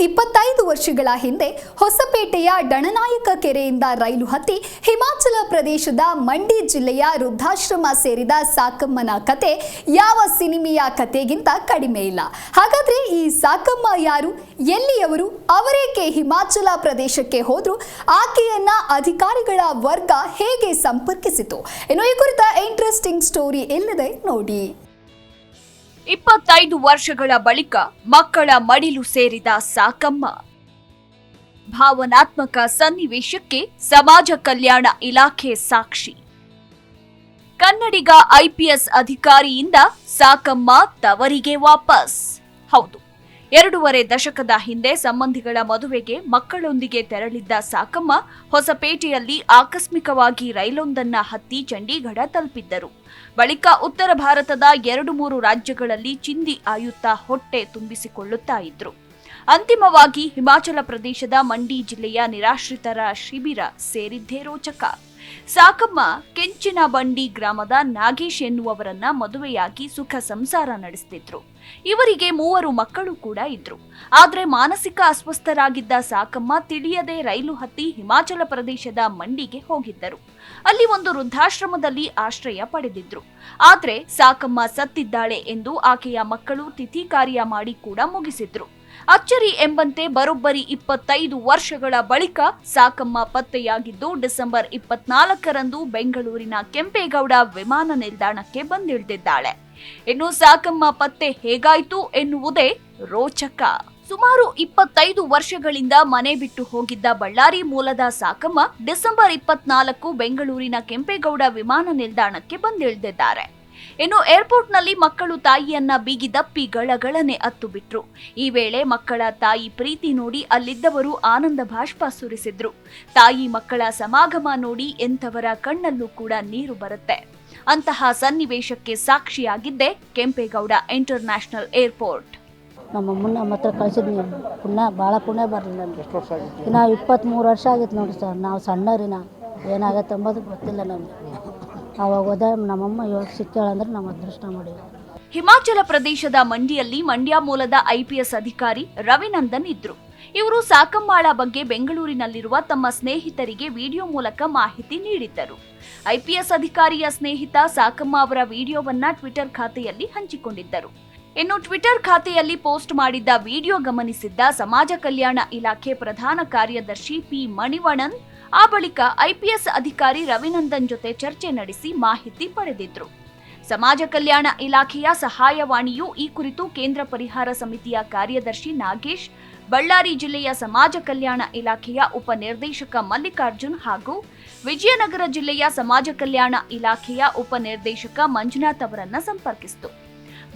ಇಪ್ಪತ್ತೈದು ವರ್ಷಗಳ ಹಿಂದೆ ಹೊಸಪೇಟೆಯ ಡಣನಾಯಕ ಕೆರೆಯಿಂದ ರೈಲು ಹತ್ತಿ ಹಿಮಾಚಲ ಪ್ರದೇಶದ ಮಂಡಿ ಜಿಲ್ಲೆಯ ವೃದ್ಧಾಶ್ರಮ ಸೇರಿದ ಸಾಕಮ್ಮನ ಕತೆ ಯಾವ ಸಿನಿಮೆಯ ಕತೆಗಿಂತ ಕಡಿಮೆ ಇಲ್ಲ. ಹಾಗಾದ್ರೆ ಈ ಸಾಕಮ್ಮ ಯಾರು? ಎಲ್ಲಿಯವರು? ಅವರೇಕೆ ಹಿಮಾಚಲ ಪ್ರದೇಶಕ್ಕೆ ಹೋದ್ರು? ಆಕೆಯನ್ನ ಅಧಿಕಾರಿಗಳ ವರ್ಗ ಹೇಗೆ ಸಂಪರ್ಕಿಸಿತು? ಇನ್ನು ಈ ಕುರಿತ ಇಂಟ್ರೆಸ್ಟಿಂಗ್ ಸ್ಟೋರಿ ಇಲ್ಲದೆ ನೋಡಿ. ಇಪ್ಪತ್ತೈದು ವರ್ಷಗಳ ಬಳಿಕ ಮಕ್ಕಳ ಮಡಿಲು ಸೇರಿದ ಸಾಕಮ್ಮ. ಭಾವನಾತ್ಮಕ ಸನ್ನಿವೇಶಕ್ಕೆ ಸಮಾಜ ಕಲ್ಯಾಣ ಇಲಾಖೆ ಸಾಕ್ಷಿ. ಕನ್ನಡಿಗ ಐಪಿಎಸ್ ಅಧಿಕಾರಿಯಿಂದ ಸಾಕಮ್ಮ ತವರಿಗೆ ವಾಪಸ್. ಹೌದು ಎರಡೂವರೆ ದಶಕದ ಹಿಂದೆ ಸಂಬಂಧಿಗಳ ಮದುವೆಗೆ ಮಕ್ಕಳೊಂದಿಗೆ ತೆರಳಿದ್ದ ಸಾಕಮ್ಮ ಹೊಸಪೇಟೆಯಲ್ಲಿ ಆಕಸ್ಮಿಕವಾಗಿ ರೈಲೊಂದನ್ನ ಹತ್ತಿ ಚಂಡೀಗಢ ತಲುಪಿದ್ದರು. ಬಳಿಕ ಉತ್ತರ ಭಾರತದ ಎರಡು ಮೂರು ರಾಜ್ಯಗಳಲ್ಲಿ ಚಿಂದಿ ಆಯುತ್ತಾ ಹೊಟ್ಟೆ ತುಂಬಿಸಿಕೊಳ್ಳುತ್ತಾ ಇದ್ರು. ಅಂತಿಮವಾಗಿ ಹಿಮಾಚಲ ಪ್ರದೇಶದ ಮಂಡಿ ಜಿಲ್ಲೆಯ ನಿರಾಶ್ರಿತರ ಶಿಬಿರ ಸೇರಿದ್ದೇ ರೋಚಕ. ಸಾಕಮ್ಮ ಕೆಂಚಿನ ಬಂಡಿ ಗ್ರಾಮದ ನಾಗೇಶ್ ಎನ್ನುವವರನ್ನ ಮದುವೆಯಾಗಿ ಸುಖ ಸಂಸಾರ ನಡೆಸ್ತಿದ್ರು. ಇವರಿಗೆ ಮೂವರು ಮಕ್ಕಳು ಕೂಡ ಇದ್ರು. ಆದ್ರೆ ಮಾನಸಿಕ ಅಸ್ವಸ್ಥರಾಗಿದ್ದ ಸಾಕಮ್ಮ ತಿಳಿಯದೆ ರೈಲು ಹತ್ತಿ ಹಿಮಾಚಲ ಪ್ರದೇಶದ ಮಂಡಿಗೆ ಹೋಗಿದ್ದರು. ಅಲ್ಲಿ ಒಂದು ವೃದ್ಧಾಶ್ರಮದಲ್ಲಿ ಆಶ್ರಯ ಪಡೆದಿದ್ರು. ಆದ್ರೆ ಸಾಕಮ್ಮ ಸತ್ತಿದ್ದಾಳೆ ಎಂದು ಆಕೆಯ ಮಕ್ಕಳು ತಿಥಿ ಕಾರ್ಯ ಮಾಡಿ ಕೂಡ ಮುಗಿಸಿದ್ರು. ಅಚ್ಚರಿ ಎಂಬಂತೆ ಬರೋಬ್ಬರಿ ಇಪ್ಪತ್ತೈದು ವರ್ಷಗಳ ಬಳಿಕ ಸಾಕಮ್ಮ ಪತ್ತೆಯಾಗಿದ್ದು, ಡಿಸೆಂಬರ್ ಇಪ್ಪತ್ನಾಲ್ಕರಂದು ಬೆಂಗಳೂರಿನ ಕೆಂಪೇಗೌಡ ವಿಮಾನ ನಿಲ್ದಾಣಕ್ಕೆ ಬಂದಿಳಿದಿದ್ದಾಳೆ. ಇನ್ನು ಸಾಕಮ್ಮ ಪತ್ತೆ ಹೇಗಾಯ್ತು ಎನ್ನುವುದೇ ರೋಚಕ. ಸುಮಾರು ಇಪ್ಪತ್ತೈದು ವರ್ಷಗಳಿಂದ ಮನೆ ಬಿಟ್ಟು ಹೋಗಿದ್ದ ಬಳ್ಳಾರಿ ಮೂಲದ ಸಾಕಮ್ಮ ಡಿಸೆಂಬರ್ ಇಪ್ಪತ್ನಾಲ್ಕು ಬೆಂಗಳೂರಿನ ಕೆಂಪೇಗೌಡ ವಿಮಾನ ನಿಲ್ದಾಣಕ್ಕೆ ಬಂದಿಳಿದಿದ್ದಾರೆ. ಇನ್ನು ಏರ್ಪೋರ್ಟ್ನಲ್ಲಿ ಮಕ್ಕಳು ತಾಯಿಯನ್ನ ಬೀಗಿದಪ್ಪಿ ಗಳಗಳನೆ ಅತ್ತು ಬಿಟ್ರು ಈ ವೇಳೆ ಮಕ್ಕಳ ತಾಯಿ ಪ್ರೀತಿ ನೋಡಿ ಅಲ್ಲಿದ್ದವರು ಆನಂದ ಭಾಷ್ಪ ಸುರಿಸಿದ್ರು. ತಾಯಿ ಮಕ್ಕಳ ಸಮಾಗಮ ನೋಡಿ ಎಂಥವರ ಕಣ್ಣಲ್ಲೂ ಕೂಡ ನೀರು ಬರುತ್ತೆ. ಅಂತಹ ಸನ್ನಿವೇಶಕ್ಕೆ ಸಾಕ್ಷಿಯಾಗಿದ್ದೆ ಕೆಂಪೇಗೌಡ ಇಂಟರ್ನ್ಯಾಷನಲ್ ಏರ್ಪೋರ್ಟ್. ನಮ್ಮ ಮುನ್ನ ನಮ್ಮ ಹತ್ರ ಕಳ್ಸಿದ್ನಿ. ಪುಣ್ಯ ಭಾಳ ಪುಣ್ಯ ಬರಲಿ ನನಗೆ. ನಾವು ಇಪ್ಪತ್ತ್ಮೂರು ವರ್ಷ ಆಗಿತ್ತು ನೋಡಿ ಸರ್. ನಾವು ಸಣ್ಣರಿನ. ಏನಾಗತ್ತೆ ಅಂಬೋದು ಗೊತ್ತಿಲ್ಲ ನಮಗೆ ಅವಾಗ ಹೋದ ನಮ್ಮಮ್ಮ ಇವಾಗ ಸಿಕ್ಕಾಳಂದ್ರೆ ನಮ್ಮ ಅದೃಷ್ಟ ಮಾಡಿವಿ ಹಿಮಾಚಲ ಪ್ರದೇಶದ ಮಂಡಿಯಲ್ಲಿ ಮಂಡ್ಯ ಮೂಲದ ಐಪಿಎಸ್ ಅಧಿಕಾರಿ ರವಿನಂದನ್ ಇದ್ರು. ಇವರು ಸಾಕಮ್ಮಾಳ ಬಗ್ಗೆ ಬೆಂಗಳೂರಿನಲ್ಲಿರುವ ತಮ್ಮ ಸ್ನೇಹಿತರಿಗೆ ವಿಡಿಯೋ ಮೂಲಕ ಮಾಹಿತಿ ನೀಡಿದ್ದರು. ಐಪಿಎಸ್ ಅಧಿಕಾರಿಯ ಸ್ನೇಹಿತ ಸಾಕಮ್ಮ ಅವರ ವಿಡಿಯೋವನ್ನ ಟ್ವಿಟರ್ ಖಾತೆಯಲ್ಲಿ ಹಂಚಿಕೊಂಡಿದ್ದರು. ಇನ್ನು ಟ್ವಿಟರ್ ಖಾತೆಯಲ್ಲಿ ಪೋಸ್ಟ್ ಮಾಡಿದ್ದ ವಿಡಿಯೋ ಗಮನಿಸಿದ್ದ ಸಮಾಜ ಕಲ್ಯಾಣ ಇಲಾಖೆ ಪ್ರಧಾನ ಕಾರ್ಯದರ್ಶಿ ಪಿ ಮಣಿವಣನ್ ಆ ಬಳಿಕ ಐಪಿಎಸ್ ಅಧಿಕಾರಿ ರವಿನಂದನ್ ಜೊತೆ ಚರ್ಚೆ ನಡೆಸಿ ಮಾಹಿತಿ ಪಡೆದಿದ್ರು. ಸಮಾಜ ಕಲ್ಯಾಣ ಇಲಾಖೆಯ ಸಹಾಯವಾಣಿಯು ಈ ಕುರಿತು ಕೇಂದ್ರ ಪರಿಹಾರ ಸಮಿತಿಯ ಕಾರ್ಯದರ್ಶಿ ನಾಗೇಶ್, ಬಳ್ಳಾರಿ ಜಿಲ್ಲೆಯ ಸಮಾಜ ಕಲ್ಯಾಣ ಇಲಾಖೆಯ ಉಪನಿರ್ದೇಶಕ ಮಲ್ಲಿಕಾರ್ಜುನ್ ಹಾಗೂ ವಿಜಯನಗರ ಜಿಲ್ಲೆಯ ಸಮಾಜ ಕಲ್ಯಾಣ ಇಲಾಖೆಯ ಉಪನಿರ್ದೇಶಕ ಮಂಜುನಾಥ್ ಅವರನ್ನು ಸಂಪರ್ಕಿಸಿತು.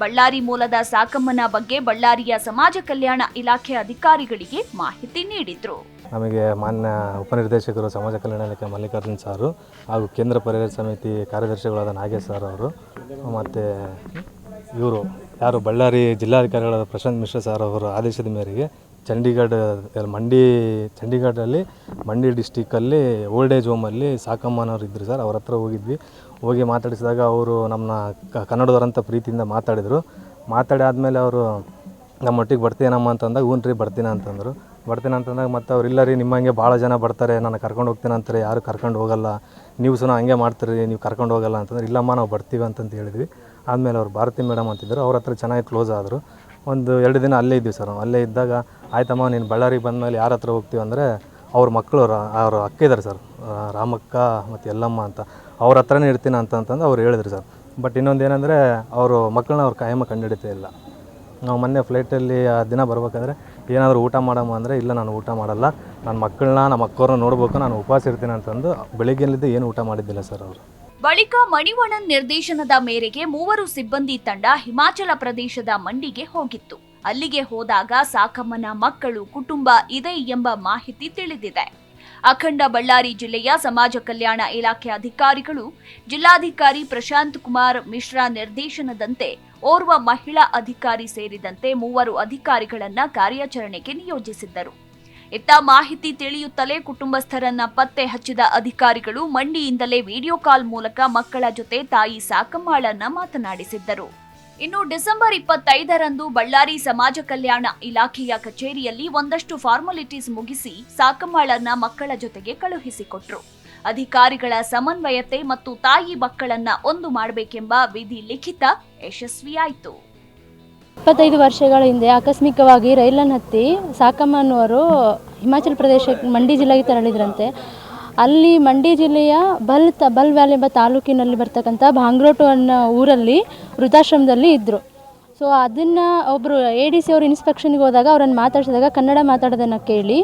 ಬಳ್ಳಾರಿ ಮೂಲದ ಸಾಕಮ್ಮನ ಬಗ್ಗೆ ಬಳ್ಳಾರಿಯ ಸಮಾಜ ಕಲ್ಯಾಣ ಇಲಾಖೆ ಅಧಿಕಾರಿಗಳಿಗೆ ಮಾಹಿತಿ ನೀಡಿದ್ರು. ನಮಗೆ ಮಾನ್ಯ ಉಪನಿರ್ದೇಶಕರು, ಸಮಾಜ ಕಲ್ಯಾಣ ಇಲಾಖೆ ಮಲ್ಲಿಕಾರ್ಜುನ್ ಸಾರು ಹಾಗೂ ಕೇಂದ್ರ ಪರಿಹಾರ ಸಮಿತಿ ಕಾರ್ಯದರ್ಶಿಗಳಾದ ನಾಗೇಶ್ ಸರ್ ಅವರು ಮತ್ತು ಇವರು ಯಾರು ಬಳ್ಳಾರಿ ಜಿಲ್ಲಾಧಿಕಾರಿಗಳಾದ ಪ್ರಶಾಂತ್ ಮಿಶ್ರಾ ಸರ್ ಅವರ ಆದೇಶದ ಮೇರೆಗೆ ಚಂಡೀಗಢ, ಮಂಡಿ, ಚಂಡೀಗಢಲ್ಲಿ ಮಂಡಿ ಡಿಸ್ಟಿಕ್ಕಲ್ಲಿ ಓಲ್ಡ್ ಏಜ್ ಹೋಮಲ್ಲಿ ಸಾಕಮ್ಮನವ್ರು ಇದ್ದರು ಸರ್. ಅವ್ರ ಹತ್ರ ಹೋಗಿದ್ವಿ. ಹೋಗಿ ಮಾತಾಡಿಸಿದಾಗ ಅವರು ನಮ್ಮನ್ನ ಕನ್ನಡದವರಂತ ಪ್ರೀತಿಯಿಂದ ಮಾತಾಡಿದರು. ಮಾತಾಡಿ ಆದಮೇಲೆ ಅವರು, ನಮ್ಮ ಒಟ್ಟಿಗೆ ಬರ್ತೀನಮ್ಮ ಅಂತಂದಾಗ, ಹ್ಞೂ ರೀ ಬರ್ತೀನಿ ಅಂತಂದರು. ಬರ್ತೀನಿ ಅಂತಂದಾಗ ಮತ್ತು ಅವ್ರು, ಇಲ್ಲ ರೀ ನಿಮ್ಮ ಹಂಗೆ ಭಾಳ ಜನ ಬರ್ತಾರೆ ನಾನು ಕರ್ಕೊಂಡು ಹೋಗ್ತೀನಿ ಅಂತಾರೆ, ಯಾರು ಕರ್ಕೊಂಡು ಹೋಗಲ್ಲ. ನೀವು ಸುನ ಹಂಗೆ ಮಾಡ್ತೀರಿ, ನೀವು ಕರ್ಕೊಂಡು ಹೋಗಲ್ಲ ಅಂತಂದ್ರೆ, ಇಲ್ಲಮ್ಮ, ನಾವು ಬರ್ತೀವಿ ಅಂತಂತ ಹೇಳಿದ್ವಿ. ಆದಮೇಲೆ ಅವ್ರು, ಭಾರತಿ ಮೇಡಮ್ ಅಂತಿದ್ದರು ಅವ್ರ ಹತ್ರ ಚೆನ್ನಾಗಿ ಕ್ಲೋಸ್ ಆದರು. ಒಂದು ಎರಡು ದಿನ ಅಲ್ಲೇ ಇದ್ವಿ ಸರ್ ಅಲ್ಲೇ ಇದ್ದಾಗ, ಆಯ್ತಮ್ಮ, ನೀನು ಬಳ್ಳಾರಿಗೆ ಬಂದಮೇಲೆ ಯಾರ ಹತ್ರ ಹೋಗ್ತೀವಿ ಅಂದರೆ, ಅವ್ರ ಮಕ್ಕಳು ಅವ್ರ ಅಕ್ಕ ಇದ್ದಾರೆ ಸರ್ ರಾಮಕ್ಕ ಮತ್ತು ಎಲ್ಲಮ್ಮ ಅಂತ. ಅವ್ರ ಹತ್ರನೇ ಇರ್ತೀನಿ ಅಂತಂತಂದು ಅವ್ರು ಹೇಳಿದ್ರು ಸರ್. ಬಟ್ ಇನ್ನೊಂದು ಏನಂದರೆ ಅವರು ಮಕ್ಕಳನ್ನ ಅವ್ರು ಕಾಯಮ ಕಂಡುಹಿಡಿತಾ ಇಲ್ಲ. ನಾವು ಮೊನ್ನೆ ಫ್ಲೈಟಲ್ಲಿ ಆ ದಿನ ಬರ್ಬೇಕಾದ್ರೆ ಏನಾದರೂ ಊಟ ಮಾಡಮ್ಮ ಅಂದರೆ ಇಲ್ಲ, ನಾನು ಊಟ ಮಾಡಲ್ಲ. ನನ್ನ ಮಕ್ಕಳನ್ನ, ನಮ್ಮ ಅಕ್ಕವ್ರನ್ನ ನೋಡಬೇಕು, ನಾನು ಉಪವಾಸ ಇರ್ತೀನಿ ಅಂತಂದು ಬೆಳಿಗ್ಗೆಲಿದ್ದು ಏನು ಊಟ ಮಾಡಿದ್ದಿಲ್ಲ ಸರ್ ಅವರು. ಬಳಿಕ ಮಣಿವಣನ್ ನಿರ್ದೇಶನದ ಮೇರೆಗೆ ಮೂವರು ಸಿಬ್ಬಂದಿ ತಂಡ ಹಿಮಾಚಲ ಪ್ರದೇಶದ ಮಂಡಿಗೆ ಹೋಗಿತ್ತು. ಅಲ್ಲಿಗೆ ಹೋದಾಗ ಸಾಕಮ್ಮನ ಮಕ್ಕಳು, ಕುಟುಂಬ ಇದೆ ಎಂಬ ಮಾಹಿತಿ ತಿಳಿದಿದೆ. ಅಖಂಡ ಬಳ್ಳಾರಿ ಜಿಲ್ಲೆಯ ಸಮಾಜ ಕಲ್ಯಾಣ ಇಲಾಖೆ ಅಧಿಕಾರಿಗಳು ಜಿಲ್ಲಾಧಿಕಾರಿ ಪ್ರಶಾಂತ್ ಕುಮಾರ್ ಮಿಶ್ರಾ ನಿರ್ದೇಶನದಂತೆ ಓರ್ವ ಮಹಿಳಾ ಅಧಿಕಾರಿ ಸೇರಿದಂತೆ ಮೂವರು ಅಧಿಕಾರಿಗಳನ್ನ ಕಾರ್ಯಾಚರಣೆಗೆ ನಿಯೋಜಿಸಿದ್ದರು. ಇತ್ತ ಮಾಹಿತಿ ತಿಳಿಯುತ್ತಲೇ ಕುಟುಂಬಸ್ಥರನ್ನ ಪತ್ತೆ ಹಚ್ಚಿದ ಅಧಿಕಾರಿಗಳು ಮಂಡಿಯಿಂದಲೇ ವಿಡಿಯೋ ಕಾಲ್ ಮೂಲಕ ಮಕ್ಕಳ ಜೊತೆ ತಾಯಿ ಸಾಕಮ್ಮಾಳನ್ನ ಮಾತನಾಡಿಸಿದ್ದರು. ಇನ್ನು ಡಿಸೆಂಬರ್ ಇಪ್ಪತ್ತೈದರಂದು ಬಳ್ಳಾರಿ ಸಮಾಜ ಕಲ್ಯಾಣ ಇಲಾಖೆಯ ಕಚೇರಿಯಲ್ಲಿ ಒಂದಷ್ಟು ಫಾರ್ಮಾಲಿಟೀಸ್ ಮುಗಿಸಿ ಸಾಕಮ್ಮಳನ್ನ ಮಕ್ಕಳ ಜೊತೆಗೆ ಕಳುಹಿಸಿಕೊಟ್ರು. ಅಧಿಕಾರಿಗಳ ಸಮನ್ವಯತೆ ಮತ್ತು ತಾಯಿ ಮಕ್ಕಳನ್ನ ಒಂದು ಮಾಡಬೇಕೆಂಬ ವಿಧಿ ಲಿಖಿತ ಯಶಸ್ವಿಯಾಯಿತು. ಇಪ್ಪತ್ತೈದು ವರ್ಷಗಳ ಹಿಂದೆ ಆಕಸ್ಮಿಕವಾಗಿ ರೈಲನ್ನು ಹತ್ತಿ ಸಾಕಮ್ಮನವರು ಹಿಮಾಚಲ ಪ್ರದೇಶಕ್ಕೆ ಮಂಡಿ ಜಿಲ್ಲೆಗೆ ತೆರಳಿದ್ರಂತೆ. ಅಲ್ಲಿ ಮಂಡಿ ಜಿಲ್ಲೆಯ ಬಲ್ ತ, ಬಲ್ ವ್ಯಾಲಿ ಎಂಬ ತಾಲೂಕಿನಲ್ಲಿ ಬರ್ತಕ್ಕಂಥ ಭಾಂಗ್ರೋಟು ಅನ್ನೋ ಊರಲ್ಲಿ ವೃದ್ಧಾಶ್ರಮದಲ್ಲಿ ಇದ್ದರು ಸೊ ಅದನ್ನು ಒಬ್ಬರು ಎ ಡಿ ಸಿ ಅವರು ಇನ್ಸ್ಪೆಕ್ಷನ್ಗೆ ಹೋದಾಗ ಅವರನ್ನು ಮಾತಾಡಿಸಿದಾಗ ಕನ್ನಡ ಮಾತಾಡೋದನ್ನು ಕೇಳಿ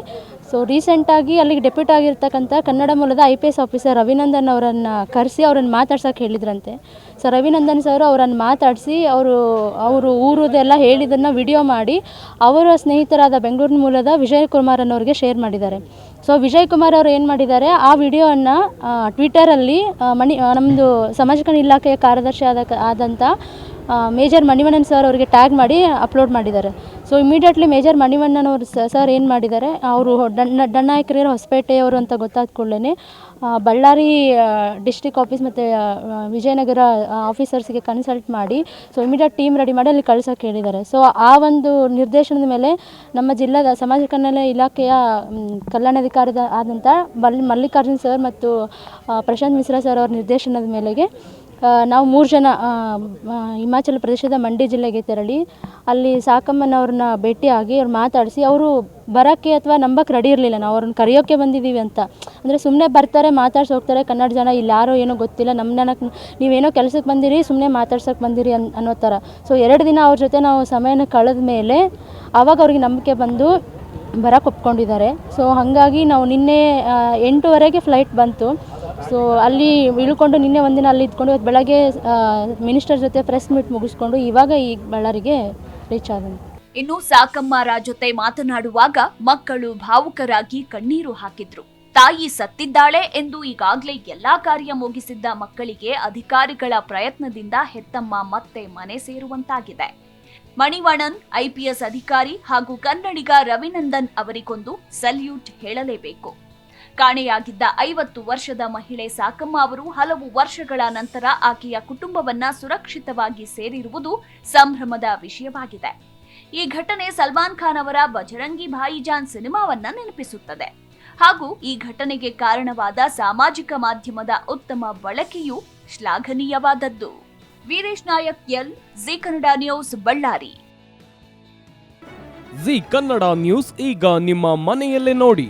ಸೊ ರೀಸೆಂಟಾಗಿ ಅಲ್ಲಿಗೆ ಡೆಪ್ಯೂಟ್ ಆಗಿರ್ತಕ್ಕಂಥ ಕನ್ನಡ ಮೂಲದ I P S officer Ravinandan ಅವರನ್ನು ಕರೆಸಿ ಅವ್ರನ್ನ ಮಾತಾಡ್ಸೋಕೆ ಹೇಳಿದ್ರಂತೆ. ಸೊ ರವಿನಂದನ್ ಸರ್ ಅವರನ್ನು ಮಾತಾಡಿಸಿ ಅವರು ಅವರು ಊರುದೆಲ್ಲ ಹೇಳಿದ್ದನ್ನು ವಿಡಿಯೋ ಮಾಡಿ, ಅವರ ಸ್ನೇಹಿತರಾದ ಬೆಂಗಳೂರಿನ ಮೂಲದ ವಿಜಯ್ ಕುಮಾರ್ ಅನ್ನೋರಿಗೆ ಶೇರ್ ಮಾಡಿದ್ದಾರೆ. ಸೊ ವಿಜಯ್ ಕುಮಾರ್ ಅವರು ಏನು ಮಾಡಿದ್ದಾರೆ? ಆ ವಿಡಿಯೋವನ್ನು ಟ್ವಿಟರಲ್ಲಿ ಮಣಿ ನಮ್ಮದು ಸಮಾಜ ಕಲ್ಯಾಣ ಇಲಾಖೆಯ ಕಾರ್ಯದರ್ಶಿ ಆದ ಆದಂಥ ಮೇಜರ್ ಮಣಿವಣ್ಣನ್ ಸರ್ ಅವರಿಗೆ ಟ್ಯಾಗ್ ಮಾಡಿ ಅಪ್ಲೋಡ್ ಮಾಡಿದ್ದಾರೆ. ಸೊ ಇಮಿಡಿಯೇಟ್ಲಿ ಮೇಜರ್ ಮಣಿವಣ್ಣನ್ ಅವರು ಸರ್ ಏನು ಮಾಡಿದ್ದಾರೆ, ಅವರು ಡಣ್ಣ ಡಣ್ಣಾಯಕರಿರೋ ಹೊಸಪೇಟೆಯವರು ಅಂತ ಗೊತ್ತಾದ ಕೂಡಲೇ ಬಳ್ಳಾರಿ ಡಿಸ್ಟಿಕ್ ಆಫೀಸ್ ಮತ್ತು ವಿಜಯನಗರ ಆಫೀಸರ್ಸ್ಗೆ ಕನ್ಸಲ್ಟ್ ಮಾಡಿ ಸೊ ಇಮಿಡಿಯೇಟ್ ಟೀಮ್ ರೆಡಿ ಮಾಡಿ ಅಲ್ಲಿ ಕಳ್ಸೋಕೆ ಹೇಳಿದ್ದಾರೆ. ಸೊ ಆ ಒಂದು ನಿರ್ದೇಶನದ ಮೇಲೆ ನಮ್ಮ ಜಿಲ್ಲಾದ ಸಮಾಜ ಕಲ್ಯಾಣ ಇಲಾಖೆಯ ಕಲ್ಯಾಣಾಧಿಕಾರಿ ಆದಂಥ ಮಲ್ಲಿಕಾರ್ಜುನ್ ಸರ್ ಮತ್ತು ಪ್ರಶಾಂತ್ ಮಿಶ್ರಾ ಸರ್ ಅವರ ನಿರ್ದೇಶನದ ಮೇಲೆಗೆ ನಾವು ಮೂರು ಜನ ಹಿಮಾಚಲ ಪ್ರದೇಶದ ಮಂಡ್ಯ ಜಿಲ್ಲೆಗೆ ತೆರಳಿ ಅಲ್ಲಿ ಸಾಕಮ್ಮನವ್ರನ್ನ ಭೇಟಿಯಾಗಿ ಅವ್ರು ಮಾತಾಡಿಸಿ ಅವರು ಬರೋಕ್ಕೆ ಅಥವಾ ನಂಬಕ್ಕೆ ರೆಡಿ ಇರಲಿಲ್ಲ. ನಾವು ಅವ್ರನ್ನ ಕರೆಯೋಕ್ಕೆ ಬಂದಿದ್ದೀವಿ ಅಂತ. ಅಂದರೆ ಸುಮ್ಮನೆ ಬರ್ತಾರೆ, ಮಾತಾಡ್ಸಿ ಹೋಗ್ತಾರೆ, ಕನ್ನಡ ಜನ ಇಲ್ಲಿ ಯಾರೋ ಏನೋ ಗೊತ್ತಿಲ್ಲ ನಮ್ಮ ನನಗೆ ನೀವೇನೋ ಕೆಲಸಕ್ಕೆ ಬಂದಿರಿ ಸುಮ್ಮನೆ ಮಾತಾಡ್ಸೋಕ್ಕೆ ಬಂದಿರಿ ಅನ್, ಅನ್ನೋ ಥರ. ಸೊ ಎರಡು ದಿನ ಅವ್ರ ಜೊತೆ ನಾವು ಸಮಯನ ಕಳೆದ ಮೇಲೆ ಆವಾಗ ಅವ್ರಿಗೆ ನಂಬಿಕೆ ಬಂದು ಬರೋಕ್ಕೆ ಒಪ್ಕೊಂಡಿದ್ದಾರೆ. ಸೊ ಹಾಗಾಗಿ ನಾವು ನಿನ್ನೆ ಎಂಟುವರೆಗೆ ಫ್ಲೈಟ್ ಬಂತು. ಸೊ ಅಲ್ಲಿ ಇಳ್ಕೊಂಡು ನಿನ್ನೆ ಒಂದಿನ ಅಲ್ಲಿ ಇದ್ಕೊಂಡು ಇವತ್ತು ಬೆಳಗ್ಗೆ ಮಿನಿಸ್ಟರ್ ಜೊತೆ ಪ್ರೆಸ್ ಮೀಟ್ ಮುಗಿಸ್ಕೊಂಡು ಇವಾಗ ಈ ಬಳ್ಳಾರಿಗೆ ರೀಚ್ ಆದಂತೆ ಇನ್ನು ಸಾಕಮ್ಮಾರ ಜೊತೆ ಮಾತನಾಡುವಾಗ ಮಕ್ಕಳು ಭಾವುಕರಾಗಿ ಕಣ್ಣೀರು ಹಾಕಿದ್ರು. ತಾಯಿ ಸತ್ತಿದ್ದಾಳೆ ಎಂದು ಈಗಾಗಲೇ ಎಲ್ಲಾ ಕಾರ್ಯ ಮುಗಿಸಿದ್ದ ಮಕ್ಕಳಿಗೆ ಅಧಿಕಾರಿಗಳ ಪ್ರಯತ್ನದಿಂದ ಹೆತ್ತಮ್ಮ ಮತ್ತೆ ಮನೆ ಸೇರುವಂತಾಗಿದೆ. ಮಣಿವಣನ್ ಐಪಿಎಸ್ ಅಧಿಕಾರಿ ಹಾಗೂ ಕನ್ನಡಿಗ ರವಿನಂದನ್ ಅವರಿಗೊಂದು ಸಲ್ಯೂಟ್ ಹೇಳಲೇಬೇಕು. ಕಾಣೆಯಾಗಿದ್ದ ಐವತ್ತು ವರ್ಷದ ಮಹಿಳೆ ಸಾಕಮ್ಮ ಅವರು ಹಲವು ವರ್ಷಗಳ ನಂತರ ಆಕೆಯ ಕುಟುಂಬವನ್ನ ಸುರಕ್ಷಿತವಾಗಿ ಸೇರಿರುವುದು ಸಂಭ್ರಮದ ವಿಷಯವಾಗಿದೆ. ಈ ಘಟನೆ ಸಲ್ಮಾನ್ ಖಾನ್ ಅವರ ಬಜರಂಗಿ ಭಾಯಿಜಾನ್ ಸಿನಿಮಾವನ್ನ ನೆನಪಿಸುತ್ತದೆ. ಹಾಗೂ ಈ ಘಟನೆಗೆ ಕಾರಣವಾದ ಸಾಮಾಜಿಕ ಮಾಧ್ಯಮದ ಉತ್ತಮ ಬಳಕೆಯು ಶ್ಲಾಘನೀಯವಾದದ್ದು. Veeresh Nayak, L, Zee Kannada news, Ballari. Zee Kannada news ಈಗ ನಿಮ್ಮ ಮನೆಯಲ್ಲೇ ನೋಡಿ.